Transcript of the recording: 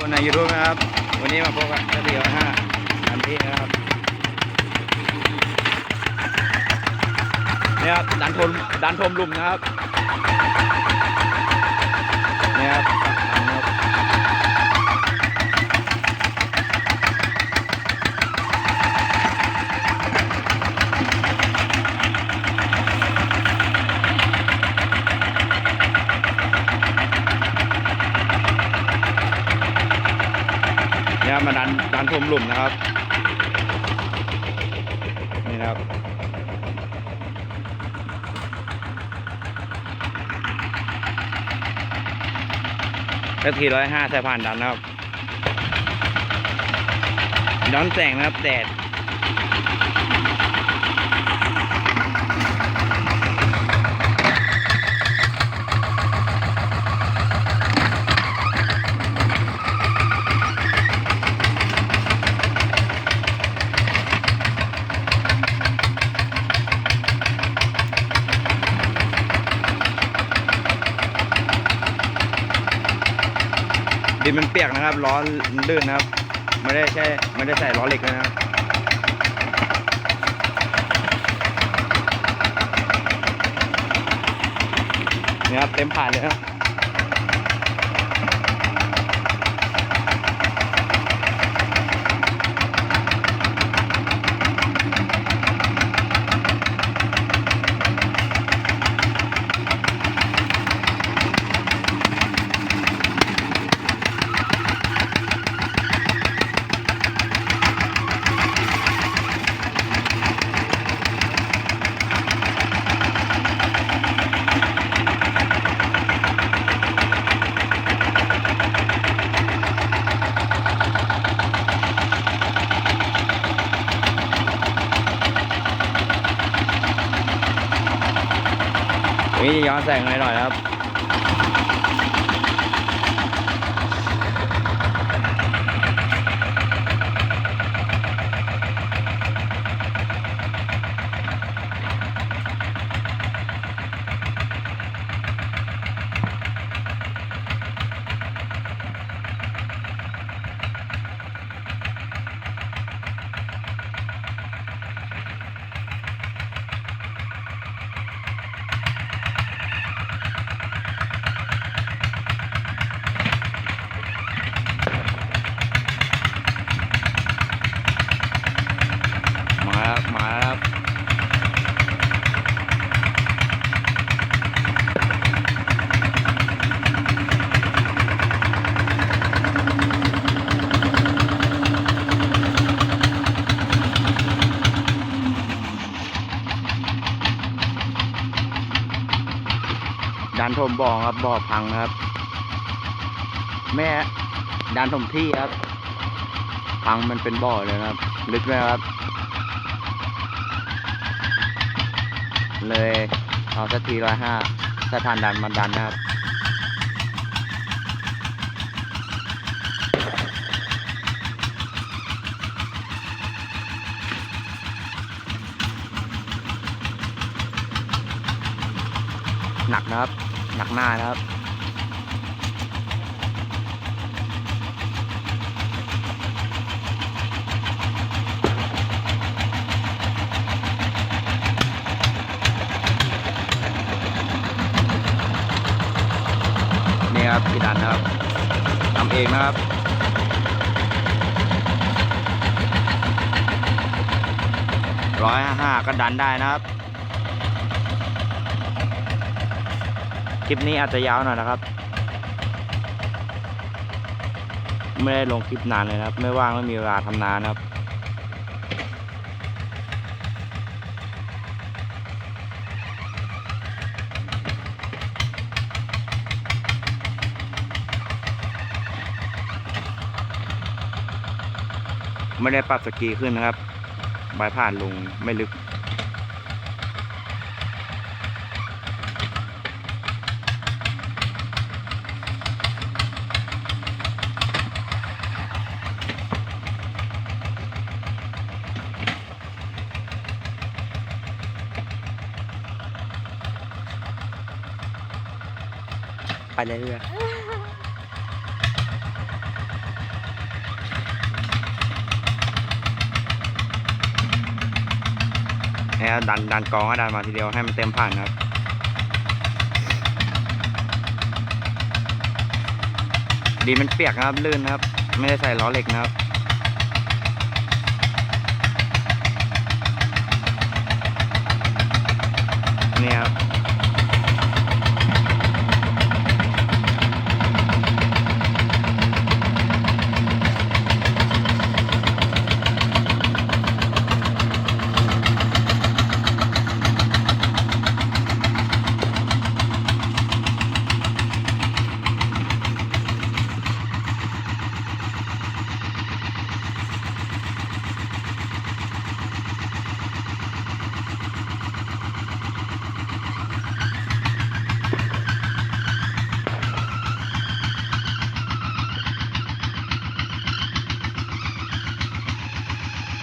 คนในยูทูบนะครับ วันนี้มาพบกับเจ้าเดียวห้าอันที่นะครับเนี่ยดันทมดันทมลุมนะครับเนี่ยครับทางนะครับ การับมาดันดันทมหลุมนะครับ นี่นะครับ ก็ทีร้อยห้าสายผ่านดันนะครับย้อนแสงนะครับแดด ดินมันเปียกนะครับล้อลื่นนะครับ ไม่ได้ใช่ไม่ได้ใส่ล้อเหล็กนะครับเนี่ยครับเต็มผ่านเลยครับ นี่ย้อนแสงหน่อยๆครับ ดันถมบ่อครับบ่อพังนะครับ แม่ดันถมที่ครับ พังมันเป็นบ่อเลยครับ ลึกเลยครับ เลยเอาสักทีร้อยห้าสถานดันมาดันนะครับหนักนะครับ หนักหน้านะครับนี่ครับพี่ดันนะครับทำเองนะครับร้อยห้าก็ดันได้นะครับ คลิปนี้อาจจะยาวหน่อยนะครับ ไม่ได้ลงคลิปนานเลยนะครับ ไม่ว่างไม่มีเวลาทำนานนะครับไม่ได้ปรับสกีขึ้นนะครับใบผ่านลงไม่ลึก ไปเรื่อยแๆนะดันดันกองก็ดันมาทีเดียวให้มันเต็มผ่านครับดีมันเปียกนะครับลื่นนะครับ ไม่ได้ใส่ล้อเหล็กนะครับ